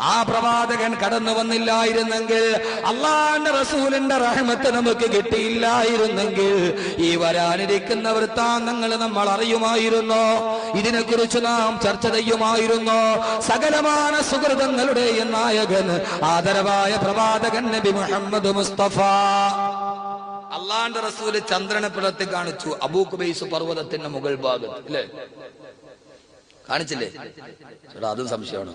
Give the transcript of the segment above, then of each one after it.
ആ പ്രവാചകൻ കടന്നു വന്നില്ലായിരുന്നെങ്കിൽ അള്ളാന്റെ റസൂലിന്റെ റഹമത്ത് നമുക്ക് കിട്ടിയില്ലായിരുന്നെങ്കിൽ ഈ വരാനിരിക്കുന്ന വൃത്താന്തങ്ങൾ നമ്മൾ അറിയുമായിരുന്നോ? ഇതിനെക്കുറിച്ച് നാം ചർച്ച ചെയ്യുമായിരുന്നോ? സകലമാന സുഹൃതങ്ങളുടെയും നായകൻ ആദരവായ പ്രവാചകൻ നബി മുഹമ്മദ് മുസ്തഫ. അള്ളാന്റെ റസൂൽ ചന്ദ്രനെ പിളർത്തി കാണിച്ചു. അബൂക്കുബൈസ് പർവതത്തിന്റെ മുകൾ ഭാഗത്ത് അല്ലേ? കാണിച്ചില്ലേ? ചേട്ടാ അതും സംശയമാണ്.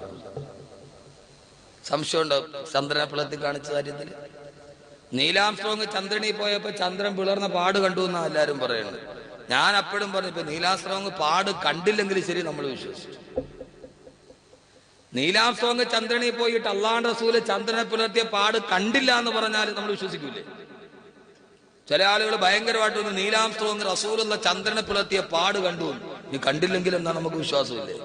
സംശയമുണ്ട്? ചന്ദ്രനെ പിളർത്തി കാണിച്ച കാര്യത്തിൽ നീലാം സ്ട്രോങ് ചന്ദ്രനിൽ പോയപ്പോ ചന്ദ്രൻ പിളർന്ന പാട് കണ്ടു എന്നാ എല്ലാരും പറയുന്നത്. ഞാൻ അപ്പോഴും പറഞ്ഞു ഇപ്പൊ നീലാം സ്ട്രോങ് പാട് കണ്ടില്ലെങ്കിൽ ശരി നമ്മൾ വിശ്വസിച്ചു. നീലാം സ്ട്രോങ് ചന്ദ്രനിൽ പോയിട്ട് അള്ളാണ്ട് റസൂൽ ചന്ദ്രനെ പുലർത്തിയ പാട് കണ്ടില്ല എന്ന് പറഞ്ഞാൽ നമ്മൾ വിശ്വസിക്കൂലേ? ചില ആളുകൾ ഭയങ്കരമായിട്ട് വന്ന് നീലാം സ്ട്രോങ് റസൂലുള്ള ചന്ദ്രനെ പുലർത്തിയ പാട് കണ്ടു നീ കണ്ടില്ലെങ്കിൽ എന്താ നമുക്ക് വിശ്വാസമില്ലേ?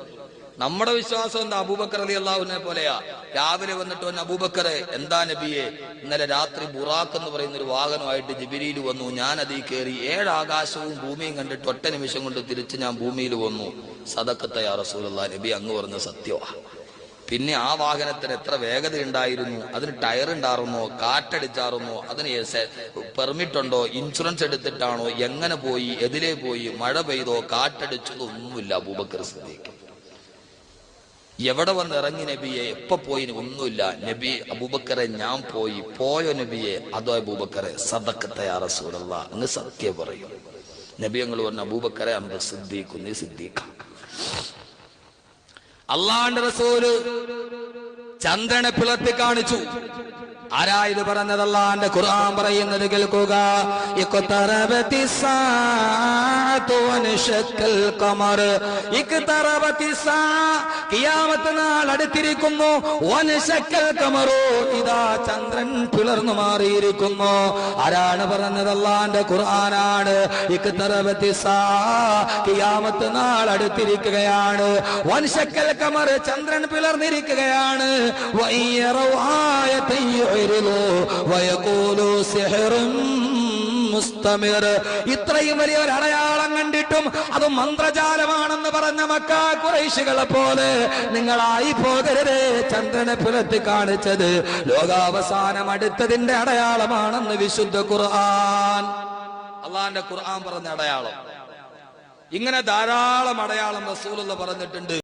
നമ്മുടെ വിശ്വാസം എന്താ? അബൂബക്കർ അലി അള്ളാഹുവിനെ പോലെയാ. രാവിലെ വന്നിട്ട് വന്ന അബൂബക്കറെ എന്താ നബിയെ? ഇന്നലെ രാത്രി ബുറാഖ് എന്ന് പറയുന്ന ഒരു വാഹനമായിട്ട് ജിബിരിയിൽ വന്നു. ഞാൻ അതിൽ കയറി ഏഴ് ആകാശവും ഭൂമിയും കണ്ടിട്ട് ഒറ്റ നിമിഷം കൊണ്ട് തിരിച്ച് ഞാൻ ഭൂമിയിൽ വന്നു. സദക്കത്തെ യാ റസൂലുള്ള നബി അങ്ങ് പറഞ്ഞ സത്യമാ പിന്നെ ആ വാഹനത്തിന് എത്ര വേഗത ഉണ്ടായിരുന്നു? അതിന് ടയർ ഉണ്ടായിരുന്നോ? കാറ്റടിച്ചാറുന്നോ അതിന് പെർമിറ്റ് ഉണ്ടോ? ഇൻഷുറൻസ് എടുത്തിട്ടാണോ? എങ്ങനെ പോയി? എതിലേ പോയി? മഴ പെയ്തോ? കാറ്റടിച്ചതോ? ഒന്നുമില്ല അബൂബക്കർ സിദ്ദീഖ്. എവിടെ വന്ന് ഇറങ്ങി നബിയെ എപ്പോ പോയി ഒന്നുമില്ല. നബി അബൂബക്കറെ ഞാൻ പോയി. പോയോ നബിയെ? അതോ അബൂബക്കറെ. സദക്കത്തെ റസൂലല്ല. അങ്ങ് സത്യം പറയും. നബി ഞങ്ങൾ പറഞ്ഞു അബൂബക്കറെ അമ്പ സിദ്ദീഖ് നീ സിദ്ദീഖ. അള്ളാണ്ട് റസൂൽ ചന്ദ്രനെ പിളർത്തി കാണിച്ചു. ആരാ ഇത് പറഞ്ഞത് എന്റെ ഖുർആൻ പറയുന്നത് കേൾക്കുക. അടുത്തിരിക്കുന്നു. ഇതാ ചന്ദ്രൻ പിളർന്നു മാറിയിരിക്കുന്നു. ആരാണ് പറഞ്ഞത് അള്ളാന്റെ ഖുർആനാണ്. ഖിയാമത്ത് നാൾ അടുത്തിരിക്കുകയാണ്. വൻശക്കൽ കമർ ചന്ദ്രൻ പിളർന്നിരിക്കുകയാണ്. വയ്യറൗ ആയത്തൻ വരുന്നു വയക്കൂലു സിഹറും മുസ്തമിർ. ഇത്രയും വലിയ ഒരു അടയാളം കണ്ടിട്ടും അത് മന്ത്രജാലമാണെന്ന് പറഞ്ഞ മക്ക കുറേശികളെ പോലെ നിങ്ങളായി പോകരുത് ചന്ദ്രനെ പുലത്തി കാണിച്ചത്. ലോകാവസാനം അടുത്തതിന്റെ അടയാളമാണെന്ന് വിശുദ്ധ ഖുർആൻ. അള്ളാന്റെ ഖുർആൻ പറഞ്ഞ അടയാളം. ഇങ്ങനെ ധാരാളം അടയാളം റസൂലുള്ള പറഞ്ഞിട്ടുണ്ട്.